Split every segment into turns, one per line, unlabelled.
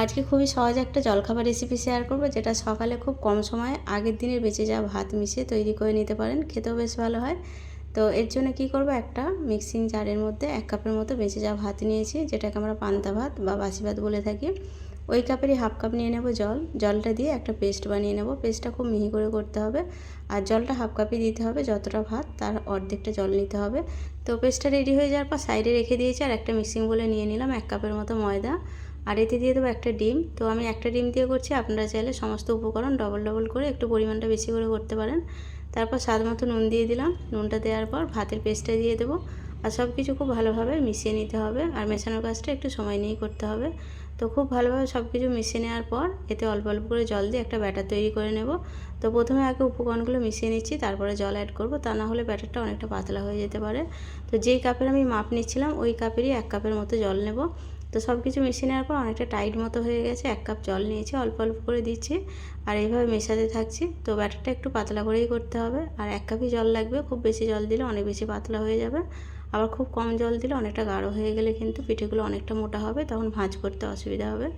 আজকে খুবই সহজ একটা জলখাবার রেসিপি শেয়ার করব, যেটা সকালে খুব কম সময়ে আগের দিনের বেঁচে যাওয়া ভাত মিশিয়ে তৈরি করে নিতে পারেন, খেতেও বেশ ভালো হয়। তো এর জন্য কি করব? একটা মিক্সিং জারের মধ্যে এক কাপের মতো বেঁচে যাওয়া ভাত নিয়েছি, যেটাকে আমরা পান্তা ভাত বা বাসি ভাত বলে থাকি। ওই কাপেরই হাফ কাপ নিয়ে নেব জল। জলটা দিয়ে একটা পেস্ট বানিয়ে নেব। পেস্টটা খুব মিহি করে করতে হবে। আর জলটা হাফ কাপই দিতে হবে যতটা ভাত, তার অর্ধেকটা জল নিতে হবে। তো পেস্টটা রেডি হয়ে যাওয়ার পর সাইডে রেখে দিয়েছি আর একটা মিক্সিং বলে নিয়ে নিলাম এক কাপের মতো ময়দা। আর এতে দিয়ে দেবো একটা ডিম। তো আমি একটা ডিম দিয়ে করছি, আপনারা চাইলে সমস্ত উপকরণ ডবল ডবল করে একটু পরিমাণটা বেশি করে করতে পারেন। তারপর স্বাদ মতো নুন দিয়ে দিলাম। নুনটা দেওয়ার পর ভাতের পেস্টটা দিয়ে দেবো। আর সব কিছু খুব ভালোভাবে মিশিয়ে নিতে হবে আর মেশানোর কাজটা একটু সময় নিয়েই করতে হবে। তো খুব ভালোভাবে সব কিছু মিশিয়ে নেওয়ার পর এতে অল্প অল্প করে জল দিয়ে একটা ব্যাটার তৈরি করে নেব। তো প্রথমে আগে উপকরণগুলো মিশিয়ে নিচ্ছি, তারপরে জল অ্যাড করব। তা না হলে ব্যাটারটা অনেকটা পাতলা হয়ে যেতে পারে। তো যেই কাপের আমি মাপ নিচ্ছিলাম, ওই কাপেরই এক কাপের মতো জল নেব। তো সব কিছু মিশিয়ে নেওয়ার পর অনেকটা টাইট মতো হয়ে গেছে। এক কাপ জল নিয়েছি, অল্প অল্প করে দিচ্ছি। আর এইভাবে মেশাতে থাকছি। তো ব্যাটারটা একটু পাতলা করেই করতে হবে। আর এক কাপই জল লাগবে, খুব বেশি জল দিলে অনেক বেশি পাতলা হয়ে যাবে। আবার খুব কম জল দিলে অনেকটা গাঢ় হয়ে গেলে কিন্তু পিঠেগুলো অনেকটা মোটা হবে, তখন ভাঁজ করতে অসুবিধা হবে।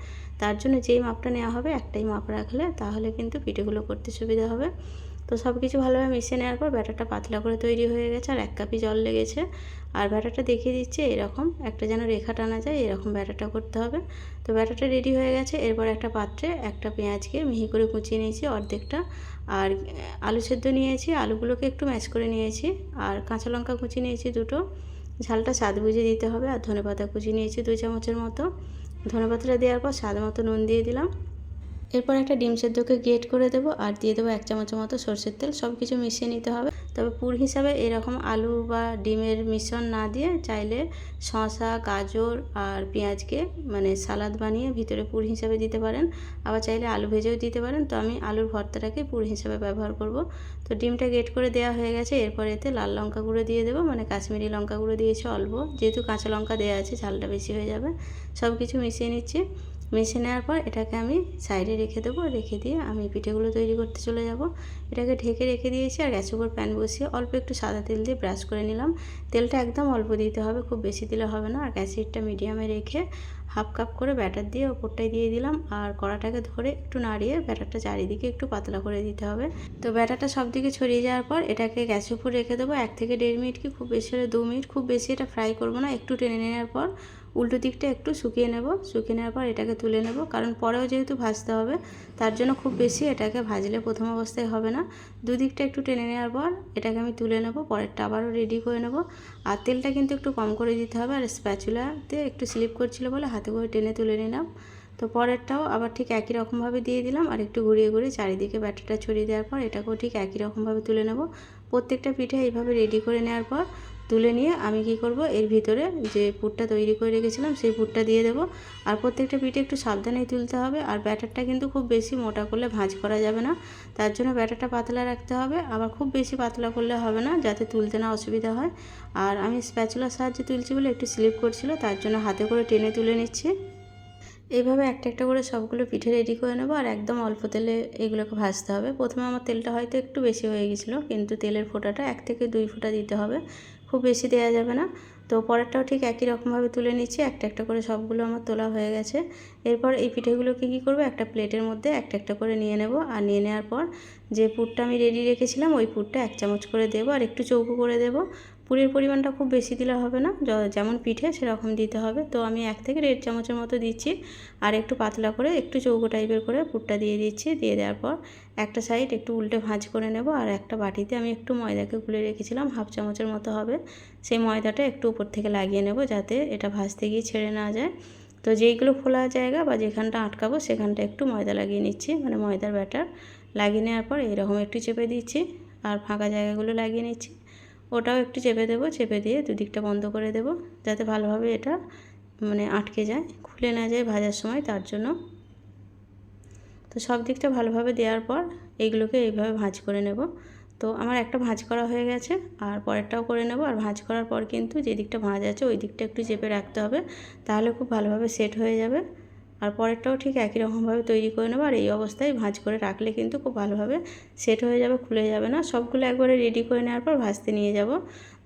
তার জন্য যেই মাপটা নেওয়া হবে, একটাই মাপ রাখলে তাহলে কিন্তু পিঠেগুলো করতে সুবিধা হবে। তো সব কিছু ভালোভাবে মিশিয়ে নেওয়ার পর ব্যাটারটা পাতলা করে তৈরি হয়ে গেছে আর এক কাপই জল লেগেছে। আর ব্যাটারটা দেখিয়ে দিচ্ছে এরকম, একটা যেন রেখা টানা যায়, এরকম ব্যাটারটা করতে হবে। তো ব্যাটারটা রেডি হয়ে গেছে, এরপর একটা পাত্রে একটা পেঁয়াজকে মিহি করে কুচিয়ে নিয়েছি অর্ধেকটা। আর আলু সেদ্ধ নিয়েছি, আলুগুলোকে একটু ম্যাশ করে নিয়েছি। আর কাঁচা লঙ্কা কুচি নিয়েছি দুটো। ঝালটা স্বাদ বুঝে দিতে হবে, আর ধনে পাতা কুচি নিয়েছি দু চামচের মতো। ধনে পাতাটা দেওয়ার পর স্বাদ মতো নুন দিয়ে দিলাম। এরপর একটা ডিম সেদ্ধকে গেট করে দেবো আর দিয়ে দেবো এক চামচের মতো সর্ষের তেল সব কিছু মিশিয়ে নিতে হবে। তবে পুর হিসাবে এরকম আলু বা ডিমের মিশ্রণ না দিয়ে চাইলে শসা, গাজর আর পেঁয়াজকে মানে সালাদ বানিয়ে ভিতরে পুর হিসাবে দিতে পারেন। আবার চাইলে আলু ভেজেও দিতে পারেন। তো আমি আলুর ভর্তাটাকে পুর হিসাবে ব্যবহার করব। তো ডিমটা গেট করে দেওয়া হয়ে গেছে। এরপর এতে লাল লঙ্কা গুঁড়ো দিয়ে দেবো। মানে কাশ্মীরি লঙ্কা গুঁড়ো দিয়েছি অল্প। যেহেতু কাঁচা লঙ্কা দেওয়া আছে, ঝালটা বেশি হয়ে যাবে। সব কিছু মিশিয়ে নিচ্ছি। মিশিয়ে নেওয়ার পর এটাকে আমি সাইডে রেখে দেবো, রেখে দিয়ে আমি পিঠেগুলো তৈরি করতে চলে যাব। এটাকে ঢেকে রেখে দিয়েছি আর গ্যাসের উপর প্যান বসিয়ে অল্প একটু সাদা তেল দিয়ে ব্রাশ করে নিলাম। তেলটা একদম অল্প দিতে হবে, খুব বেশি দিলে হবে না। আর গ্যাসেরটা মিডিয়ামে রেখে হাফ কাপ করে ব্যাটার দিয়ে ওপরটাই দিয়ে দিলাম। আর কড়াটাকে ধরে একটু নাড়িয়ে ব্যাটারটা চারিদিকে একটু পাতলা করে দিতে হবে। তো ব্যাটারটা সব দিকে ছড়িয়ে যাওয়ার পর এটাকে গ্যাসের উপর রেখে দেবো। এক থেকে দেড় মিনিট কি খুব বেশি হলে দু মিনিট, খুব বেশি এটা ফ্রাই করব না। একটু টেনে নেওয়ার পর উল্টো দিকটা একটু শুকিয়ে নেব। শুকিয়ে নেওয়ার পর এটাকে তুলে নেব। কারণ পরেও যেহেতু ভাজতে হবে, তার জন্য খুব বেশি এটাকে ভাজলে প্রথম অবস্থায় হবে না। দুদিকটা একটু টেনে নেওয়ার পর এটাকে আমি তুলে নেব। পরেরটা আবারও রেডি করে নেব। আর তেলটা কিন্তু একটু কম করে দিতে হবে। আর স্প্যাচুলাতে একটু স্লিপ করছিল বলে হাতে করে টেনে তুলে নিলাম। তো পরেরটাও আবার ঠিক একই রকমভাবে দিয়ে দিলাম। আর একটু ঘুরিয়ে ঘুরিয়ে চারিদিকে ব্যাটারটা ছড়িয়ে দেওয়ার পর এটাকেও ঠিক একই রকমভাবে তুলে নেব। প্রত্যেকটা পিঠে এইভাবে রেডি করে নেওয়ার পর তুলে নিয়ে আমি কি করব? এর ভিতরে যে পুটটা তৈরি করে রেখেছিলাম, সেই পুটটা দিয়ে দেব। আর প্রত্যেকটা পিঠে একটু সাবধানেই তুলতে হবে। আর ব্যাটারটা কিন্তু খুব বেশি মোটা করলে ভাঁজ করা যাবে না। তার জন্য ব্যাটারটা পাতলা রাখতে হবে। আবার খুব বেশি পাতলা করলে হবে না, যাতে তুলতে না অসুবিধা হয়। আর আমি স্প্যাচুলার সাহায্যে তুলছি বলে একটু স্লিপ করছিল, তার জন্য হাতে করে টেনে তুলে নিচ্ছি। এইভাবে একটা একটা করে সবগুলো পিঠে রেডি করে নেব আর একদম অল্প তেলে এগুলোকে ভাজতে হবে। প্রথমে আমার তেলটা হয়তো একটু বেশি হয়ে গেছিল, কিন্তু তেলের ফোঁটাটা এক থেকে দুই ফোঁটা দিতে হবে। খুব বেশি দেওয়া যাবে না। তো পরেরটাও ঠিক একই রকমভাবে তুলে নিচ্ছি, একটা একটা করে সবগুলো আমার তোলা হয়ে গেছে। এরপর এই পিঠেগুলোকে কী করব, একটা প্লেটের মধ্যে একটা একটা করে নিয়ে নেব। আর নিয়ে নেওয়ার পর যে পুরটা আমি রেডি রেখেছিলাম, ওই পুরটা এক চামচ করে দেবো আর একটু চৌকো করে দেবো। পুরের পরিমাণটা খুব বেশি দিলে হবে না। যেমন পিঠে সেরকম দিতে হবে। তো আমি এক থেকে দেড় চামচের মতো দিচ্ছি। আর একটু পাতলা করে একটু চৌকো টাইপের করে পুরটা দিয়ে দিচ্ছি। দিয়ে দেওয়ার পর একটা সাইড একটু উল্টে ভাঁজ করে নেব। আর একটা বাটিতে আমি একটু ময়দাকে গুলে রেখেছিলাম। হাফ চামচের মতো হবে। সেই ময়দাটা একটু উপর থেকে লাগিয়ে নেব যাতে এটা ভাজতে গিয়ে ছেড়ে না যায়। তো যেইগুলো খোলা জায়গা বা যেখানটা আটকাবো সেখানটা একটু ময়দা লাগিয়ে নিচ্ছি। মানে ময়দার ব্যাটার লাগিয়ে নেওয়ার পর এরকম একটু চেপে দিচ্ছি। আর ফাঁকা জায়গাগুলো লাগিয়ে নিচ্ছি। ওটাও একটু চেপে দেবো, চেপে দিয়ে দুদিকটা বন্ধ করে দেব, যাতে ভালোভাবে এটা মানে আটকে যায়, খুলে না যায় ভাজার সময় তার জন্য। তো সব দিকটা ভালোভাবে দেওয়ার পর এইগুলোকে এইভাবে ভাঁজ করে নেব। তো আমার একটা ভাঁজ করা হয়ে গেছে, আর পরেরটাও করে নেব, আর ভাঁজ করার পর কিন্তু যে দিকটা ভাঁজ আছে ওই দিকটা একটু চেপে রাখতে হবে, তাহলে খুব ভালোভাবে সেট হয়ে যাবে। আর পরেরটাও ঠিক একই রকমভাবে তৈরি করে নেব। আর এই অবস্থায় ভাঁজ করে রাখলে কিন্তু খুব ভালোভাবে সেট হয়ে যাবে, খুলে যাবে না। সবগুলো একবারে রেডি করে নেওয়ার পর ভাজতে নিয়ে যাব।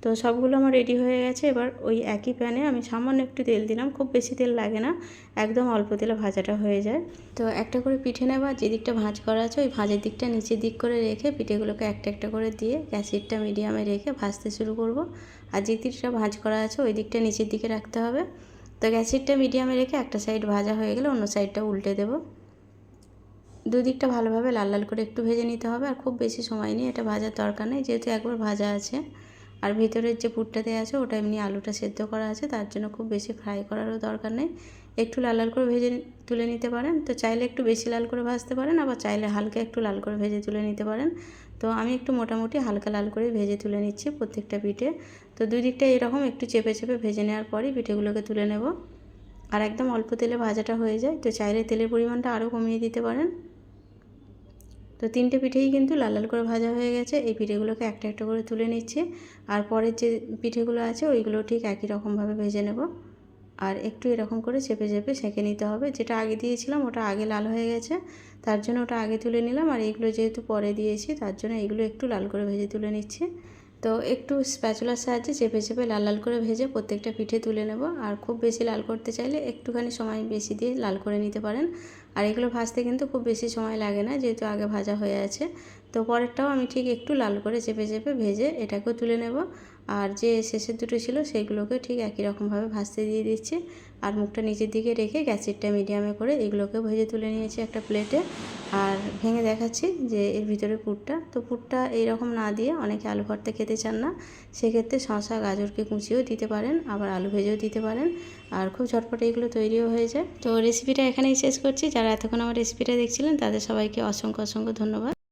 তো সবগুলো আমার রেডি হয়ে গেছে। এবার ওই একই প্যানে আমি সামান্য একটু তেল দিলাম। খুব বেশি তেল লাগে না, একদম অল্প তেলে ভাজাটা হয়ে যায়। তো একটা করে পিঠে নেবা যে দিকটা ভাঁজ করা আছে, ওই ভাঁজের দিকটা নিচের দিক করে রেখে পিঠেগুলোকে একটা একটা করে দিয়ে গ্যাসিটটা মিডিয়ামে রেখে ভাজতে শুরু করব। আর যে দিকটা ভাঁজ করা আছে, ওই দিকটা নিচের দিকে রাখতে হবে। তো গ্যাসিটটা মিডিয়ামে রেখে একটা সাইড ভাজা হয়ে গেলে অন্য সাইডটা উল্টে দেবো। দুদিকটা ভালোভাবে লাল লাল করে একটু ভেজে নিতে হবে, আর খুব বেশি সময় নিয়ে এটা ভাজার দরকার নেই, যেহেতু একবার ভাজা আছে। আর ভিতরের যে পুরটা দেওয়া আছে, ওটা এমনি আলুটা সেদ্ধ করা আছে, তার জন্য খুব বেশি ফ্রাই করারও দরকার নেই। একটু লাল লাল করে ভেজে তুলে নিতে পারেন। তো চাইলে একটু বেশি লাল করে ভাজতে পারেন, আবার চাইলে হালকা একটু লাল করে ভেজে তুলে নিতে পারেন। তো আমি একটু মোটামুটি হালকা লাল করে ভেজে তুলে নিচ্ছি প্রত্যেকটা পিঠে। তো দুই দিকটা এরকম একটু চেপে চেপে ভেজে নেওয়ার পরই পিঠেগুলোকে তুলে নেব। আর একদম অল্প তেলে ভাজাটা হয়ে যায়, তো চাইলে তেলের পরিমাণটা আরও কমিয়ে দিতে পারেন। তো তিনটে পিঠেই কিন্তু লাল লাল করে ভাজা হয়ে গেছে, এই পিঠেগুলোকে একটা একটা করে তুলে নিচ্ছি। আর পরের যে পিঠেগুলো আছে, ওইগুলো ঠিক একই রকমভাবে ভেজে নেব। আর একটু এরকম করে চেপে চেপে সেঁকে নিতে হবে। যেটা আগে দিয়েছিলাম ওটা আগে লাল হয়ে গেছে। তার জন্য ওটা আগে তুলে নিলাম। আর এইগুলো যেহেতু পরে দিয়েছি, তার জন্য এইগুলো একটু লাল করে ভেজে তুলে নিচ্ছি। তো একটু স্প্যাচুলার সাহায্যে চেপে চেপে লাল লাল করে ভেজে প্রত্যেকটা পিঠে তুলে নেব। আর খুব বেশি লাল করতে চাইলে একটুখানি সময় বেশি দিয়ে লাল করে নিতে পারেন। আর এগুলো ভাজতে কিন্তু খুব বেশি সময় লাগে না, যেহেতু আগে ভাজা হয়ে আছে। তো পরেরটাও আমি ঠিক একটু লাল করে চেপে চেপে ভেজে এটাকেও তুলে নেব। আর যে শেষের দুটো ছিল সেইগুলোকে ঠিক একই রকমভাবে ভাজতে দিয়ে দিচ্ছি। আর মুখটা নিচের দিকে রেখে গ্যাসেরটা মিডিয়ামে করে এগুলোকে ভেজে তুলে নিয়েছি একটা প্লেটে। আর ভেঙে দেখাচ্ছি যে এর ভিতরে পুরটা। তো পুরটা এইরকম না দিয়ে অনেকে আলু ভর্তা খেতে চান না, সেক্ষেত্রে শশা গাজরকে কুচিয়েও দিতে পারেন, আবার আলু ভেজেও দিতে পারেন। আর খুব ঝটপটে এগুলো তৈরিও হয়ে যায়। তো রেসিপিটা এখানেই শেষ করছি। যারা এতক্ষণ আমার রেসিপিটা দেখছিলেন তাদের সবাইকে অসংখ্য অসংখ্য ধন্যবাদ।